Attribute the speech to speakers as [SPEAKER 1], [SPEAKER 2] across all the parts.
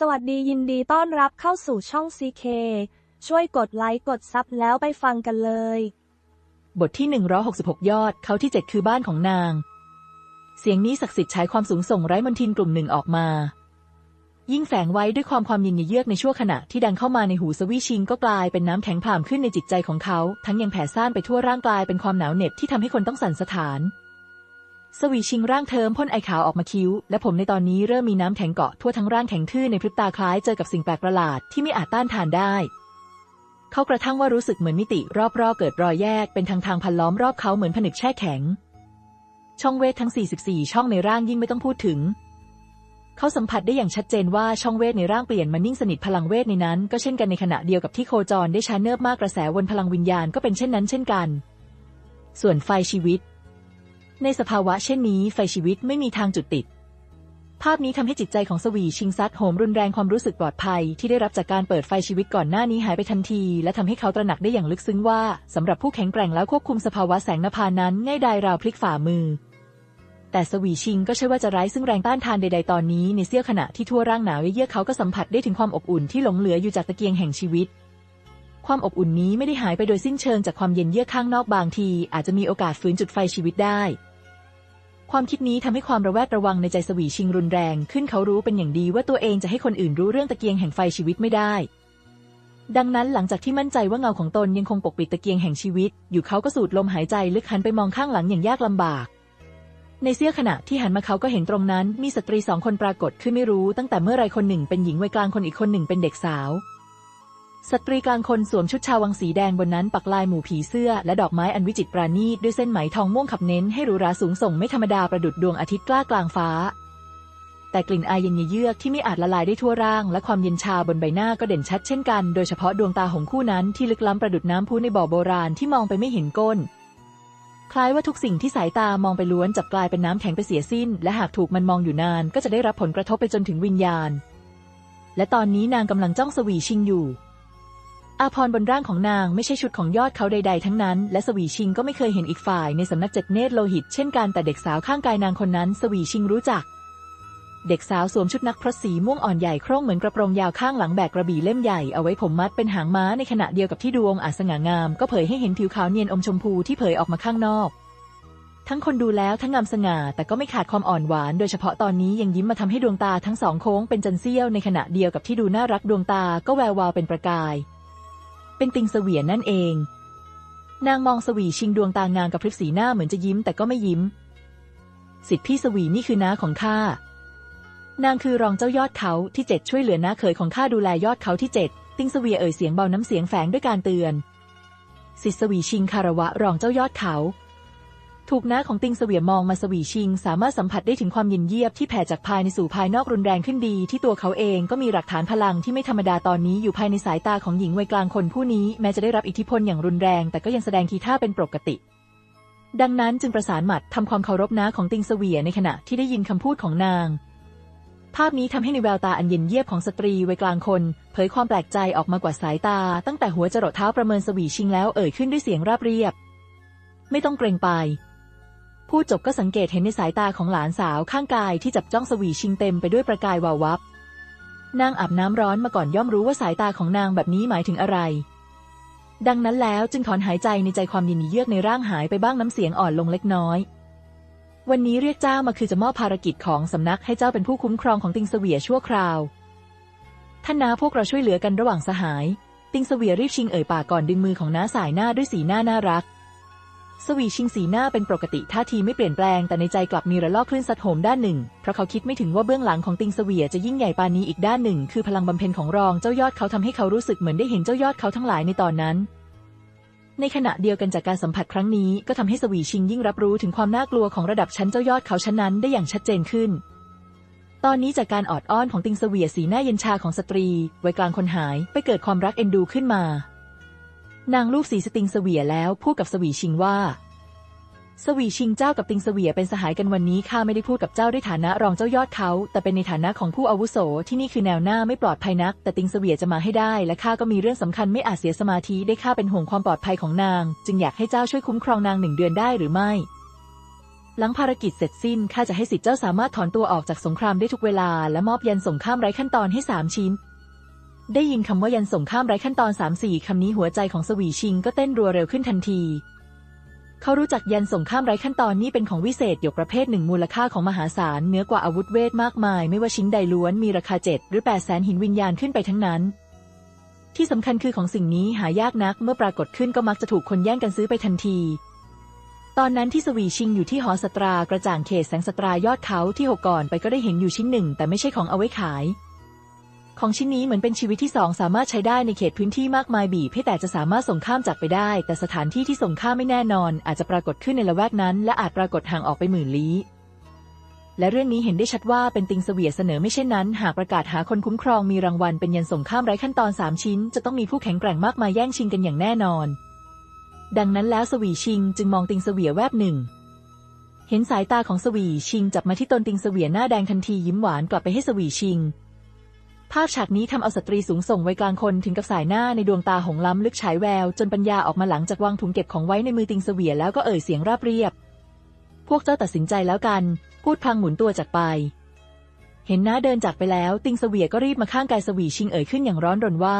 [SPEAKER 1] สวัสดียินดีต้อนรับเข้าสู่ช่อง CK ช่วยกดไลค์กดซับแล้วไปฟังกันเลย
[SPEAKER 2] บทที่ 166 ยอดเขาที่ 7 คือบ้านของนาง เสียงนี้ศักดิ์สิทธิ์ใช้ความสูงส่งไร้มนทินกลุ่มหนึ่งออกมา ยิ่งแฝงไว้ด้วยความความเย็นเยือกในชั่วขณะที่ดังเข้ามาในหูสวีชิงก็กลายเป็นน้ำแข็งผ่ามขึ้นในจิตใจของเขา ทั้งยังแผ่ซ่านไปทั่วร่างกายเป็นความหนาวเหน็บที่ทำให้คนต้องสั่นสะท้าน สวีชิงร่างเทิมพ่นไอขาวออกมาคิ้ว และผมในตอนนี้เริ่มมีน้ำแข็งเกาะทั่วทั้งร่างแข็งทื่อในพริบตาคล้ายเจอกับสิ่งแปลกประหลาดที่ไม่อาจต้านทานได้ เขากระทั่งว่ารู้สึกเหมือนมิติรอบๆ เกิดรอยแยกเป็นทางทางพันล้อมรอบเขาเหมือนผนึกแช่แข็ง ช่องเวททั้ง 44 ช่องในร่างยิ่งไม่ต้องพูดถึง เขาสัมผัสได้อย่างชัดเจนว่าช่องเวทในร่างเปลี่ยนมานิ่งสนิทพลังเวทในนั้น ก็เช่นกันในขณะเดียวกับที่โคจรได้ช้าเนิบมากกระแสวนพลังวิญญาณก็เป็นเช่นนั้นเช่นกัน ส่วนไฟชีวิต ในสภาวะเช่นนี้ไฟชีวิตไม่มีทางจุดติด ภาพนี้ทำให้จิตใจของสวีชิงซัดโหมรุนแรงความรู้สึกปลอดภัย ที่ได้รับจากการเปิดไฟชีวิตก่อนหน้านี้หายไปทันที และทำให้เขาตระหนักได้อย่างลึกซึ้งว่าสำหรับผู้แข็งแกร่งแล้วควบคุมสภาวะแสงนภานั้นง่ายดายราวพลิกฝ่ามือ แต่สวีชิงก็ใช่ว่าจะไร้ซึ่งแรงต้านทานใด ๆ ตอนนี้ในเสี้ยวขณะที่ทั่วร่างหนาวเยือกเขาก็สัมผัสได้ถึงความอบอุ่นที่หลงเหลืออยู่จากตะเกียงแห่งชีวิตความอบอุ่นนี้ไม่ได้หายไปโดยสิ้นเชิงจากความเย็นเยือกข้างนอกบางที อาจจะมีโอกาสฟื้นจุดไฟชีวิตได้ ความคิดนี้ทำให้ความระแวดระวังในใจสวีชิงรุนแรง ขึ้นเขารู้เป็นอย่างดีว่าตัวเองจะให้คนอื่นรู้เรื่องตะเกียงแห่งไฟชีวิตไม่ได้ ดังนั้นหลังจากที่มั่นใจว่าเงาของตนยังคงปกปิดตะเกียงแห่งชีวิต อยู่เขาก็สูดลมหายใจลึกหันไปมองข้างหลังอย่างยากลำบาก ในเสี้ยวขณะที่หันมาเขาก็เห็นตรงนั้น มีสตรีสองคนปรากฏขึ้นไม่รู้ ตั้งแต่เมื่อไรคนหนึ่งเป็นหญิงวัยกลางคนอีกคนหนึ่งเป็นเด็กสาว สตรีกลางคนสวมชุดชาววังสีแดงบนนั้นปักลายหมู่ผีเสื้อและดอกไม้อันวิจิตรปราณีตด้วยเส้นไหมทองม่วงขับเน้นให้หรูหราสูงส่งไม่ธรรมดาประดุดดวงอาทิตย์กล้ากลางฟ้า แต่กลิ่นอายเย็นเยือกที่ไม่อาจละลายได้ทั่วร่าง และความเย็นชาบนใบหน้าก็เด่นชัดเช่นกัน โดยเฉพาะดวงตาของคู่นั้นที่ลึกล้ำประดุดน้ำพุในบ่อโบราณที่มองไปไม่เห็นก้น คล้ายว่าทุกสิ่งที่สายตามองไปล้วนจับกลายเป็นน้ำแข็งไปเสียสิ้น และหากถูกมันมองอยู่นานก็จะได้รับผลกระทบไปจนถึงวิญญาณ และตอนนี้นางกำลังจ้องสวีชิงอยู่ อาพรบนร่างของนางไม่ใช่ชุดของยอดเขาใด ๆ ทั้งนั้น และสวีชิงก็ไม่เคยเห็นอีกฝ่ายในสำนักเจ็ดเนตรโลหิตเช่นกันแต่เด็กสาวข้างกายนางคนนั้น สวีชิงรู้จัก เด็กสาวสวมชุดนักพรตสีม่วงอ่อนใหญ่โคร่งเหมือนกระโปรงยาวข้างหลังแบกกระบี่เล่มใหญ่เอาไว้ผมมัดเป็นหางม้าในขณะเดียวกับที่ดวงอาสง่างาม ก็เผยให้เห็นผิวขาวเนียนอมชมพูที่เผยออกมาข้างนอก ทั้งคนดูแล้วทั้งงามสง่าแต่ก็ไม่ขาดความอ่อนหวาน โดยเฉพาะตอนนี้ยังยิ้มมาทำให้ดวงตาทั้งสองโค้งเป็นจันเสี้ยวในขณะเดียวกับที่ดูน่ารักดวงตาก็แวววาวเป็นประกาย เป็นติงเสวียนนั่นเอง นางมองสวีชิงดวงตางามกับพริบสีหน้าเหมือนจะยิ้มแต่ก็ไม่ยิ้ม สิทธิพี่สวีนี่คือน้าของข้า นางคือรองเจ้ายอดเขาที่เจ็ดช่วยเหลือน้าเขยของข้าดูแลยอดเขาที่เจ็ดติงเสวียเอ่ยเสียงเบาน้ำเสียงแฝงด้วยการเตือน สิทธิสวีชิงคารวะรองเจ้ายอดเขา ถูกน้าของติงเสวียมองมาสวีชิง สามารถสัมผัสได้ถึงความเย็นเยียบที่แผ่จากภายในสู่ภายนอกรุนแรงขึ้นดี ที่ตัวเขาเองก็มีหลักฐานพลังที่ไม่ธรรมดาตอนนี้อยู่ภายในสายตาของหญิงวัยกลางคนผู้นี้แม้จะได้รับอิทธิพลอย่างรุนแรง แต่ก็ยังแสดงทีท่าเป็นปกติ ดังนั้นจึงประสานหมัดทำความเคารพน้าของติงเสวียในขณะที่ได้ยินคำพูดของนาง ภาพนี้ทำให้ในแววตาอันเย็นเยียบของสตรีวัยกลางคน เผยความแปลกใจออกมากว่าสายตา ตั้งแต่หัวจรดเท้าประเมินสวีชิงแล้วเอ่ยขึ้นด้วยเสียงราบเรียบ ไม่ต้องเกรงไป พูดจบก็สังเกตเห็นในสายตาของหลานสาวข้างกายที่จับจ้องสวีชิงเต็มไปด้วยประกายวาววับ นางอาบน้ำร้อนมาก่อนย่อมรู้ว่าสายตาของนางแบบนี้หมายถึงอะไร ดังนั้นแล้วจึงถอนหายใจในใจความยินดีเยือกในร่างหายไปบ้างน้ำเสียงอ่อนลงเล็กน้อย วันนี้เรียกเจ้ามาคือจะมอบภารกิจของสำนักให้เจ้าเป็นผู้คุ้มครองของติงเสวียชั่วคราว ท่านนาพวกเราช่วยเหลือกันระหว่างสหาย ติงเสวียรีบชิงเอ่ยปากก่อนดึงมือของน้าสายหน้าด้วยสีหน้าน่ารัก สวีชิงสีหน้าเป็นปกติท่าทีไม่เปลี่ยนแปลงแต่ในใจกลับมีระลอกคลื่นซัดโหมด้านหนึ่ง เพราะเขาคิดไม่ถึงว่าเบื้องหลังของติงเสวียจะยิ่งใหญ่ปานนี้อีกด้านหนึ่ง คือพลังบำเพ็ญของรองเจ้ายอดเขาทำให้เขารู้สึกเหมือนได้เห็นเจ้ายอดเขาทั้งหลายในตอนนั้น ในขณะเดียวกันจากการสัมผัสครั้งนี้ก็ทำให้สวีชิงยิ่งรับรู้ถึงความน่ากลัวของระดับชั้นเจ้ายอดเขาชั้นนั้นได้อย่างชัดเจนขึ้น ตอนนี้จากการออดอ้อนของติงเสวียสีหน้าเย็นชาของสตรีไวัยกลางคนหายไปเกิดความรักเอ็นดูขึ้นมา นางลูกสีสติงเสวียแล้วพูดกับสวีชิงว่าสวีชิงเจ้ากับติงเสวียเป็นสหายกันวันนี้ข้าไม่ได้พูดกับเจ้าด้วยฐานะรองเจ้ายอดเขา แต่เป็นในฐานะของผู้อาวุโสที่นี่คือแนวหน้าไม่ปลอดภัยนัก แต่ติงเสวียจะมาให้ได้ และข้าก็มีเรื่องสำคัญไม่อาจเสียสมาธิได้ข้าเป็นห่วงความปลอดภัยของนาง จึงอยากให้เจ้าช่วยคุ้มครองนางหนึ่งเดือนได้หรือไม่ หลังภารกิจเสร็จสิ้นข้าจะให้สิทธิ์เจ้าสามารถถอนตัวออกจากสงครามได้ทุกเวลา และมอบยันส่งข้ามไร้ขั้นตอนให้สามชิ้น ได้ยินคำว่ายันส่งข้ามไร้ขั้นตอนสามสี่คำนี้หัวใจของสวีชิงก็เต้นรัวเร็วขึ้นทันที เขารู้จักยันส่งข้ามไร้ขั้นตอนนี้เป็นของวิเศษหยกประเภทหนึ่งมูลค่าของมหาศาลเหนือกว่าอาวุธเวทมากมาย ไม่ว่าชิ้นใดล้วนมีราคาเจ็ดหรือแปดแสนหินวิญญาณขึ้นไปทั้งนั้น ที่สำคัญคือของสิ่งนี้หายากนักเมื่อปรากฏขึ้นก็มักจะถูกคนแย่งกันซื้อไปทันทีตอนนั้นที่สวีชิงอยู่ที่หอสตรากระจ่างเขตแสงสตรายอดเขาที่หกก่อนไปก็ได้เห็นอยู่ชิ้นหนึ่ง แต่ไม่ใช่ของเอาไว้ขาย ของชิ้นนี้เหมือนเป็นชีวิตที่สองสามารถใช้ได้ในเขตพื้นที่มากมายบีบให้แต่จะสามารถส่งข้ามจากไปได้ แต่สถานที่ที่ส่งข้ามไม่แน่นอน อาจจะปรากฏขึ้นในละแวกนั้น และอาจปรากฏห่างออกไปหมื่นลี้ และเรื่องนี้เห็นได้ชัดว่าเป็นติงเสวียเสนอไม่เช่นนั้น หากประกาศหาคนคุ้มครองมีรางวัลเป็นยันส่งข้ามไร้ขั้นตอนสามชิ้น จะต้องมีผู้แข็งแกร่งมากมายแย่งชิงกันอย่างแน่นอน ดังนั้นแล้วสวีชิง จึงมองติงเสวียแวบหนึ่งเห็นสายตาของสวีชิงจับมาที่ตนติงเสวียหน้าแดงทันทียิ้มหวานกลับไปให้สวีชิง ภาพฉากนี้ทำเอาสตรีสูงส่งไวัยกลางคนถึงกับสายหน้าในดวงตาหงล้ำลึกฉายแวว จนปัญญาออกมาหลังจากวางถุงเก็บของไว้ในมือติงเสวียแล้วก็เอ่ยเสียงราบเรียบ พวกเจ้าตัดสินใจแล้วกัน พูดพลางหมุนตัวจากไป เห็นน้าเดินจากไปแล้ว ติงเสวียก็รีบมาข้างกายสวีชิงเอ่ยขึ้นอย่างร้อนรนว่า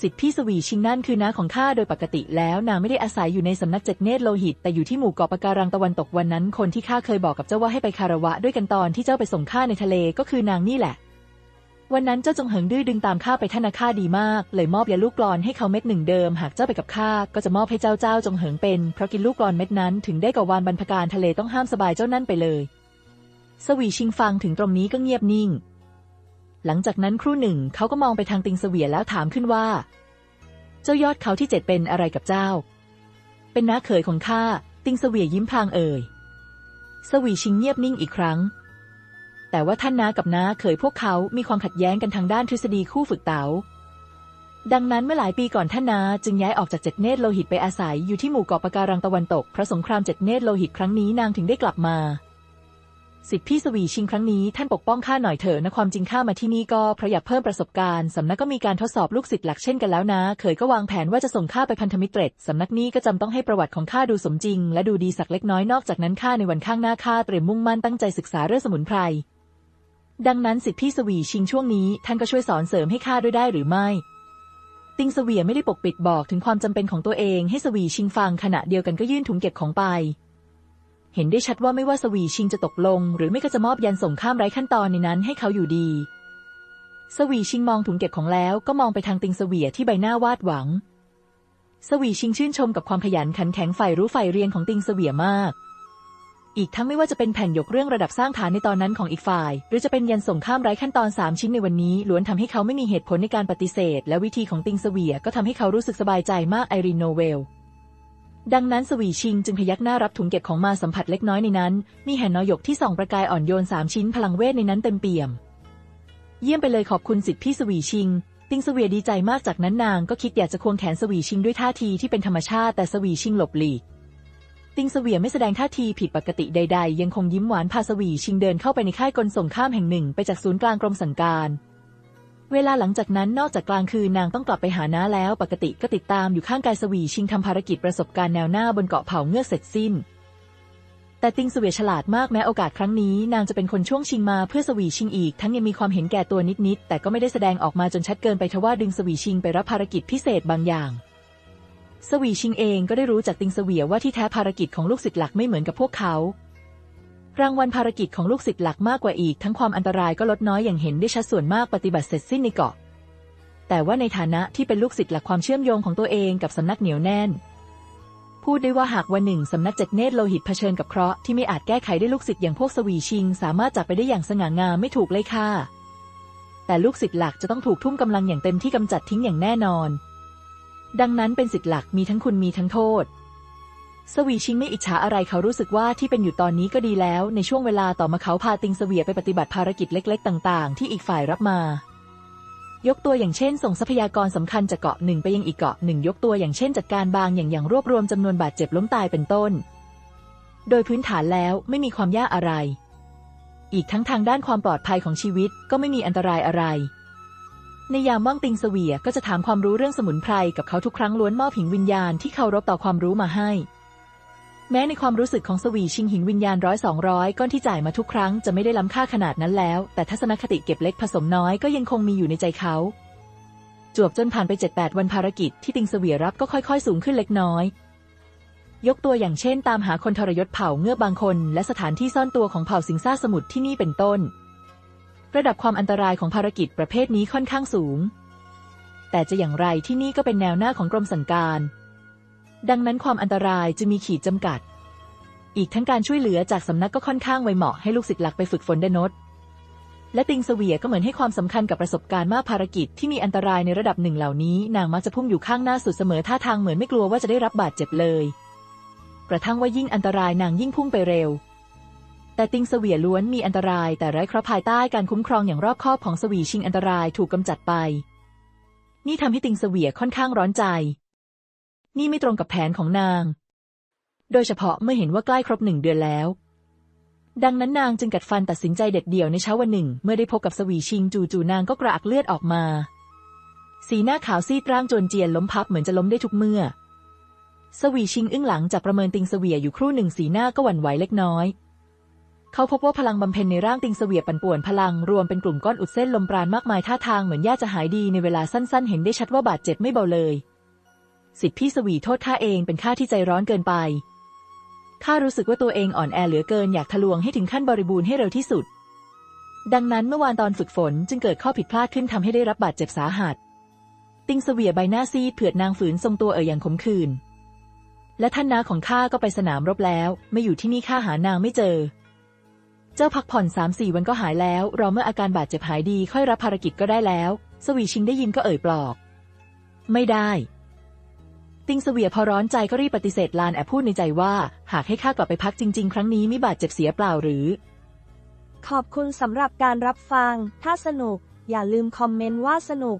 [SPEAKER 2] สิทธิพี่สวีชิงนั่นคือน้าของข้าโดยปกติแล้วนางไม่ได้อาศัยอยู่ในสำนักเจ็ดเนตรโลหิต แต่อยู่ที่หมู่เกาะปะการังตะวันตกวันนั้น คนที่ข้าเคยบอกกับเจ้าว่าให้ไปคารวะด้วยกันตอนที่เจ้าไปส่งข้าในทะเลก็คือนางนี่แหละ วันนั้นเจ้าจงเหิงดื้อดึงตามข้าไปท่านาข้าดีมาก เลยมอบยาลูกกลอนให้เขาเม็ดหนึ่งเดิม หากเจ้าไปกับข้าก็จะมอบให้เจ้าเจ้าจงเหิงเป็น เพราะกินลูกกลอนเม็ดนั้นถึงได้กับวานบรรพการทะเลต้องห้ามสบายเจ้านั่นไปเลย สวีชิงฟังถึงตรงนี้ก็เงียบนิ่ง หลังจากนั้นครู่หนึ่งเขาก็มองไปทางติงเสวียแล้วถามขึ้นว่า เจ้ายอดเขาที่เจ็ดเป็นอะไรกับเจ้า เป็นน้าเขยของข้า ติงเสวียยิ้มพลางเอ่ยสวีชิงเงียบนิ่งอีกครั้ง แต่ว่าท่านน้ากับน้าเขยพวกเขามีความขัดแย้งกันทางด้านทฤษฎีคู่ฝึกเต๋าดังนั้นเมื่อหลายปีก่อนท่านนาจึงย้ายออกจากเจ็ดเนตรโลหิตไปอาศัยอยู่ที่หมู่เกาะปะการังตะวันตก พระสงครามเจ็ดเนตรโลหิตครั้งนี้นางถึงได้กลับมา สิทธิพี่สวีชิงครั้งนี้ท่านปกป้องข้าหน่อยเถอะนะความจริงข้ามาที่นี่ก็เพราะอยากเพิ่มประสบการณ์สำนักก็มีการทดสอบลูกศิษย์หลักเช่นกันแล้วนะเคยก็วางแผนว่าจะส่งข้าไปพันธมิตรเตรดสำนักนี้ก็จำต้องให้ประวัติของข้าดูสมจริง และดูดีสักเล็กน้อยนอกจากนั้นข้าในวันข้างหน้าข้าเตรียมมุ่งมั่นตั้งใจศึกษาเรื่องสมุนไพร ดังนั้นสิทธิพี่สวีชิงช่วงนี้ท่านก็ช่วยสอนเสริมให้ข้าด้วยได้หรือไม่ ติงเสวียไม่ได้ปกปิดบอกถึงความจำเป็นของตัวเองให้สวีชิงฟังขณะเดียวกันก็ยื่นถุงเก็บของไป เห็นได้ชัดว่าไม่ว่าสวีชิงจะตกลง หรือไม่ก็จะมอบยันส่งข้ามไร้ขั้นตอนในนั้นให้เขาอยู่ดี สวีชิงมองถุงเก็บของแล้วก็มองไปทางติงเสวียที่ใบหน้าวาดหวัง สวีชิงชื่นชมกับความขยันขันแข็งฝ่ายรู้ฝ่ายเรียนของติงเสวียมาก อีกทั้งไม่ว่าจะเป็นแผ่นยกเรื่องระดับสร้างฐานในตอนนั้นของอีกฝ่าย หรือจะเป็นยันส่งข้ามไร้ขั้นตอนสามชิ้นในวันนี้ ล้วนทำให้เขาไม่มีเหตุผลในการปฏิเสธ และวิธีของติงเสวียก็ทำให้เขารู้สึกสบายใจมากไอรีนโนเวลดังนั้นสวีชิงจึงพยักหน้ารับถุงเก็บของมาสัมผัสเล็กน้อยในนั้น มีแห่นนอยกที่ส่องประกายอ่อนโยนสามชิ้นพลังเวทในนั้นเต็มเปี่ยม เยี่ยมไปเลยขอบคุณสิทธิพี่สวีชิง ติงเสวียดีใจมากจากนั้นนางก็คิดอยากจะควงแขนสวีชิงด้วยท่าทีที่เป็นธรรมชาติแต่สวีชิงหลบหลีก ติงเสวียไม่แสดงท่าทีผิดปกติใด ๆ ยังคงยิ้มหวานพาสวีชิงเดินเข้าไปในค่ายกลส่งข้ามแห่งหนึ่ง ไปจากศูนย์กลางกรมสั่งการ เวลาหลังจากนั้นนอกจากกลางคืนนางต้องกลับไปหาน้าแล้ว ปกติก็ติดตามอยู่ข้างกายสวีชิงทำภารกิจประสบการณ์แนวหน้าบนเกาะเผาเงือกเสร็จสิ้น แต่ติงเสวียฉลาดมากแม้โอกาสครั้งนี้ นางจะเป็นคนช่วงชิงมาเพื่อสวีชิงอีก ทั้งยังมีความเห็นแก่ตัวนิดๆแต่ก็ไม่ได้แสดงออกมาจนชัดเกินไปทว่าดึงสวีชิงไปรับภารกิจพิเศษบางอย่าง สวีชิงเองก็ได้รู้จากติงเสวียว่าที่แท้ภารกิจของลูกศิษย์หลักไม่เหมือนกับพวกเขา รางวัลภารกิจของลูกศิษย์หลักมากกว่าอีก ทั้งความอันตรายก็ลดน้อยอย่างเห็นได้ชัดส่วนมากปฏิบัติเสร็จสิ้นในเกาะ แต่ว่าในฐานะที่เป็นลูกศิษย์หลักความเชื่อมโยงของตัวเองกับสำนักเหนียวแน่น พูดได้ว่าหากวันหนึ่งสำนักเจ็ดเนตรโลหิตเผชิญกับเคราะห์ที่ไม่อาจแก้ไขได้ลูกศิษย์อย่างพวกสวีชิง สามารถจับไปได้อย่างสง่างามไม่ถูกเลยค่ะแต่ลูกศิษย์หลักจะต้องถูกทุ่มกำลังอย่างเต็มที่กำจัดทิ้งอย่างแน่นอน ดังนั้นเป็นศิษย์หลักมีทั้งคุณมีทั้งโทษ สวีชิงไม่อิจฉาอะไรเขารู้สึกว่าที่เป็นอยู่ตอนนี้ก็ดีแล้ว ในช่วงเวลาต่อมาเขาพาติงเสวียไปปฏิบัติภารกิจเล็ก ๆ ต่าง ๆ ที่อีกฝ่ายรับมายกตัวอย่างเช่น ส่งทรัพยากรสำคัญจากเกาะหนึ่งไปยังอีกเกาะหนึ่งยกตัวอย่างเช่นจัดการบางอย่างอย่างรวบรวมจำนวนบาดเจ็บล้มตายเป็นต้น โดยพื้นฐานแล้วไม่มีความยากอะไร อีกทั้งทางด้านความปลอดภัยของชีวิตก็ไม่มีอันตรายอะไร ในยามว่างติงเสวียก็จะถามความรู้เรื่องสมุนไพรกับเขาทุกครั้งล้วนมอบหิงวิญญาณที่เคารพต่อความรู้มาให้ แม้ในความรู้สึกของสวีชิงหินวิญญาณร้อยสองร้อยก้อนที่จ่ายมาทุกครั้งจะไม่ได้ล้ำค่าขนาดนั้นแล้ว แต่ทัศนคติเก็บเล็กผสมน้อยก็ยังคงมีอยู่ในใจเขา จวบจนผ่านไป 7-8 วันภารกิจที่ติงเสวียรับก็ค่อยๆ สูงขึ้นเล็กน้อย ยกตัวอย่างเช่น ตามหาคนทรยศเผ่าเงือกบางคน และสถานที่ซ่อนตัวของเผ่าสิงซ่าสมุทรที่นี่เป็นต้น ระดับความอันตรายของภารกิจประเภทนี้ค่อนข้างสูง แต่จะอย่างไรที่นี่ก็เป็นแนวหน้าของกรมสั่งการ ดังนั้นความอันตรายจะมีขีดจำกัด อีกทั้งการช่วยเหลือจากสำนักก็ค่อนข้างไวเหมาะให้ลูกศิษย์หลักไปฝึกฝนไดโนดและติงเสวียก็เหมือนให้ความสำคัญกับประสบการณ์มากภารกิจที่มีอันตรายในระดับหนึ่งเหล่านี้ นางมักจะพุ่งอยู่ข้างหน้าสุดเสมอท่าทางเหมือนไม่กลัวว่าจะได้รับบาดเจ็บเลย กระทั่งว่ายิ่งอันตรายนางยิ่งพุ่งไปเร็ว แต่ติงเสวียล้วนมีอันตรายแต่ไร้คราภายใต้การคุ้มครองอย่างรอบคอบของสวีชิงอันตรายถูกกำจัดไป นี่ทำให้ติงเสวียค่อนข้างร้อนใจ นี่ไม่ตรงกับแผนของนาง โดยเฉพาะเมื่อเห็นว่าใกล้ครบหนึ่งเดือนแล้ว ดังนั้นนางจึงกัดฟันตัดสินใจเด็ดเดี่ยวในเช้าวันหนึ่ง เมื่อได้พบกับสวีชิงจู่ๆนางก็กระอักเลือดออกมา สีหน้าขาวซีดร่างจนเจียนล้มพับเหมือนจะล้มได้ทุกเมื่อ สวีชิงอึ้งหลังจากประเมินติงเสวียอยู่ครู่หนึ่งสีหน้าก็หวั่นไหวเล็กน้อย เขาพบว่าพลังบำเพ็ญในร่างติงเสวียปั่นป่วนพลังรวมเป็นกลุ่มก้อนอุดเส้นลมปราณมากมายท่าทางเหมือนย่าจะหายดีในเวลาสั้นๆ เห็นได้ชัดว่าบาดเจ็บไม่เบาเลยสิทธิพี่สวีโทษข้าเองเป็นข้าที่ใจร้อนเกินไปข้ารู้สึกว่าตัวเองอ่อนแอเหลือเกินอยากทะลวงให้ถึงขั้นบริบูรณ์ให้เร็วที่สุด ดังนั้นเมื่อวานตอนฝึกฝนจึงเกิดข้อผิดพลาดขึ้นทำให้ได้รับบาดเจ็บสาหัส ติงเสวียใบหน้าซีดเผือดนางฝืนทรงตัวเอ่ยอย่างขมขื่นและท่านนาของข้าก็ไปสนามรบแล้ว ไม่อยู่ที่นี่ข้าหานางไม่เจอ เจ้าพักผ่อนสามสี่วันก็หายแล้ว รอเมื่ออาการบาดเจ็บหายดีค่อยรับภารกิจก็ได้แล้ว สวีชิงได้ยินก็เอ่ยปลอบไม่ได้ ติงเสวียพอร้อนใจก็รีบปฏิเสธลานแอบพูดในใจว่า หากให้ข้ากลับไปพักจริง ๆ ครั้งนี้มิบาดเจ็บเสียเปล่าหรือ
[SPEAKER 1] ขอบคุณสำหรับการรับฟัง ถ้าสนุก อย่าลืมคอมเมนต์ว่าสนุก